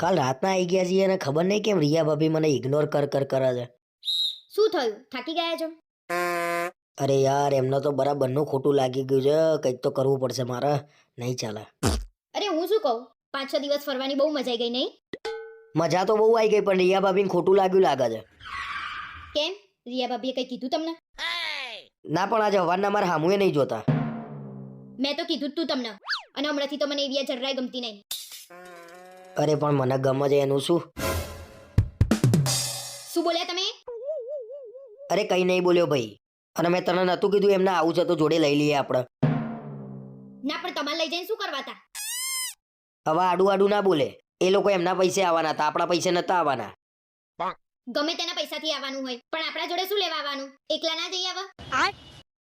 કાલ રાતના આવી ગયા છીએ અને ખબર નહીં કેમ રિયા ભાભી મને ઇગ્નોર કર કર કરે છે. શું થયું? થાકી ગયા છો? અરે યાર એમને તો બરાબરનું ખોટું લાગી ગયું છે. કંઈક તો કરવું પડશે મારે. નહીં ચાલે. અરે હું શું કહું? પાંચ છ દિવસ ફરવાની બહુ મજા આવી ગઈ નહીં? મજા તો બહુ આવી ગઈ પણ રિયા ભાભીને ખોટું લાગ્યું લાગે છે. કેમ? રિયા ભાભીએ કંઈ કીધું તમને? ના પણ આજે હવારના મારા હામુએ નહીં જોતા. મેં તો કીધું તું તમને. અને હમણાંથી તો મને એવી જરાય ગમતી નહીં. અરે પણ મને ગમે છે એનું શું? શું બોલ્યા તમે? અરે કઈ નહીં બોલ્યો ભાઈ. અને મેં તને નહોતું કીધું એમને આવું છે તો જોડે લઈ લઈએ આપણે. ના પણ તમારે લઈ જઈને શું કરવા હતા? હવે આડું આડું ના બોલે. એ લોકો એમના પૈસે આવવાના હતા આપણા પૈસે નતા આવવાના. ગમે તેના પૈસાથી આવવાનું હોય પણ આપણા જોડે શું લેવા આવવાનું? એકલા ના જઈ આવા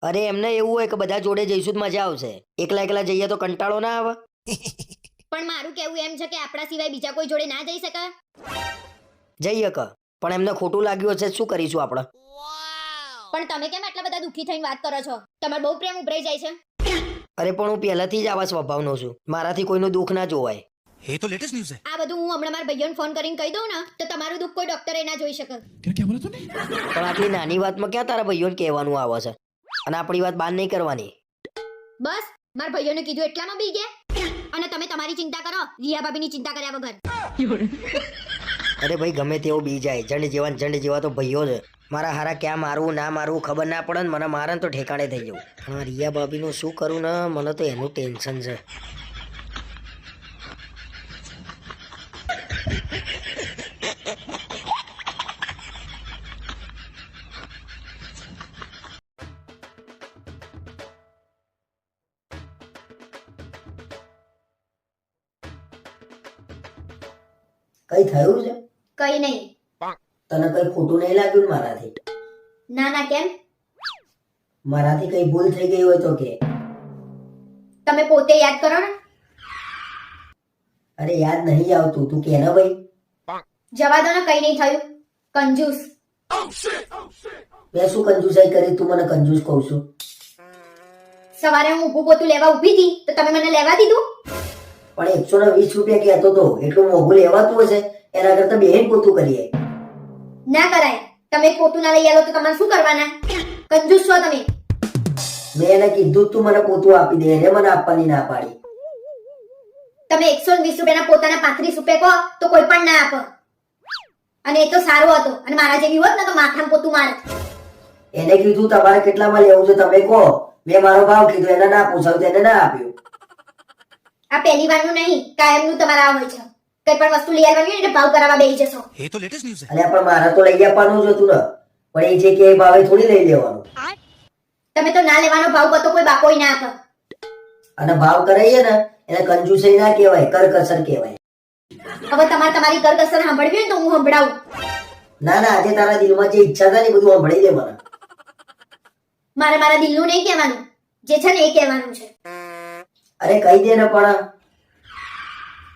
અરે એમને એવું હોય કે બધા જોડે જઈશું તો મજા આવશે. એકલા એકલા જઈએ તો કંટાળો ના આવે. પણ મારું કેવું એમ છે કે આપણા સિવાય બીજા કોઈ જોડે ના જઈ શકે જઈ શકે પણ એમને ખોટું લાગ્યું હશે શું કરીશું આપણે? પણ તમે કેમ આટલા બધા દુઃખી થઈને વાત કરો છો? તમારો બહુ પ્રેમ ઉભરાઈ જાય છે. અરે પણ હું પહેલાથી જ આવા સ્વભાવનો છું. મારાથી કોઈનું દુઃખ ના જોવાય. એ તો લેટેસ્ટ ન્યૂઝ છે. આ બધું હું હમણાં મારા ભાઈઓને ફોન કરીને કહી દઉં ને તો તમારું દુઃખ કોઈ ડોક્ટરે ના જોઈ શકે. તે કે બોલતો ને? પણ આટલી નાની વાતમાં ક્યાં તારા ભૈયોને કહેવાનું આવે છે? અને આપણી વાત બાન નહીં કરવાની. બસ મારા ભાઈઓને કીધું એટલામાં બી ગયા? અને તમે તમારી ચિંતા કરો રિયા ભાભીની ચિંતા કર્યા વગર. અરે ભાઈ, ગમે તેવો બી જાય. જંડ જેવા જંડ જેવા તો ભાઈઓ છે મારા હારા ક્યાં મારવું, ના મારવું, ખબર ના પડે મને મારે તો ઠેકાણે થઈ જવું. પણ રિયા ભાભીનું શું કરું ને, મને તો એનું ટેન્શન છે. કઈ થયું છે? કઈ નહીં. તને કઈ ખોટું નહીં લાગ્યું મારાથી? ના ના કેમ? મારાથી કઈ ભૂલ થઈ ગઈ હોય તો કે. તમે પોતે યાદ કરો ને. અરે યાદ નહીં આવતું. તું કે ને ભાઈ? જવા દો ને કઈ નહીં થયું. કંજૂસ. મેં શું કંજુસાઈ કરી? તું મને કંજૂસ કહું છું. સવારે હું ઊભું પોતું લેવા ઊભી હતી તો તમે મને લેવા દીધું? પણ એકસો ને વીસ રૂપિયા કહેતો તો એટલું મોઘું લેવાતું હશે? એના કરતા બેન પોતું કરીએ. ના કરાય. તમે પોતું ના લઈ આવો તો તમારે શું કરવાના? કંજૂસ છો તમે. મેં એને કીધું તું મને પોતું આપી દે એને મને આપવાની ના પાડી. તમે એકસો વીસ રૂપિયાના પોતાના પાંત્રીસ રૂપિયા કહો તો કોઈ પણ ના આપો. અને એ તો સારો હતો. અને મારા જેવી હોત ને તો માથામાં પોતું માર. એને કીધું તમારે કેટલામાં લેવું છે? તમે કહો. મેં મારો ભાવ કીધું એને ના પૂછાવ્યું એને ના આપ્યું. આ પહેલી વારનું નહીં કાયમનું તમારા આ હોય છે. કઈ પણ વસ્તુ લઈ આવવાની હોય ને ભાવ કરાવવા બેસી જશો. એ તો લેટેસ્ટ ન્યૂઝ છે. અલ્યા પણ મારા તો લઈ આપવાનું જ હતું ને. પણ એ જે કે ભાવે થોડી લઈ લેવાનું. તમે તો ના લેવાનો ભાવ બતો કોઈ બાકોય ના કર અને ભાવ કરાઈએ ને એને કંજૂસઈ ના કહેવાય કરકસર કહેવાય. હવે તમારે તમારી કરકસર સાંભળવી હોય તો હું સંભળાવું. ના ના આજે તારા દિલમાં જે ઈચ્છા થાય ને બધું સાંભળી દે મને. મારે મારા દિલનું નહીં કહેવાનું. જે છે ને એ કહેવાનું છે. અરે કહી દે ને પણ.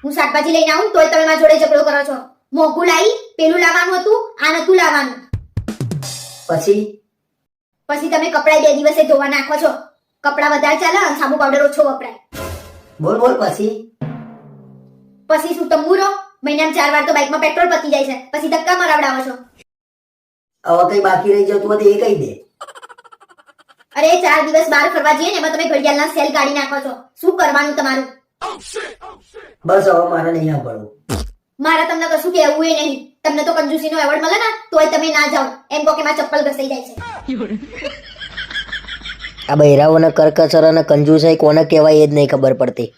હું શાકભાજી લઈને આવું તોય તમે મારા જોડે ઝઘડો કરો છો. મોગું લાવી પેલું લાવવાનું હતું આ નતું લાવવાનું. પછી? પછી તમે કપડા બે દિવસે ધોવા નાખો છો. કપડા વધારે ચાલે અને સાબુ પાવડર ઓછો વપરાય. બોલ બોલ પછી? પછી શું તંબુરો મહિનામાં ચાર વાર તો બાઇકમાં પેટ્રોલ પતી જાય છે. પછી ધક્કા મરાવડાવો છો. હવે કઈ બાકી રહી જતું હોય તો એ કહી દે. અરે ચાર દિવસ બહાર ફરવા જઈએ ને એમાં તમે ઘડિયાળના સેલ કાઢી નાખો છો. શું કરવાનું તમારું? બસ હવે મારે નહીં સાંભળવું. મારે તમને કશું કહેવું એ નહીં. તમને તો કંજુસીનો એવોર્ડ મળે ને તોય તમે ના જાઓ. એમ કહો કે માં ચપ્પલ ઘસાઈ જાય છે. આ બૈરાઓને કરકસર અને કંજુસાઈ કોને કહેવાય એ જ નહીં ખબર પડતી.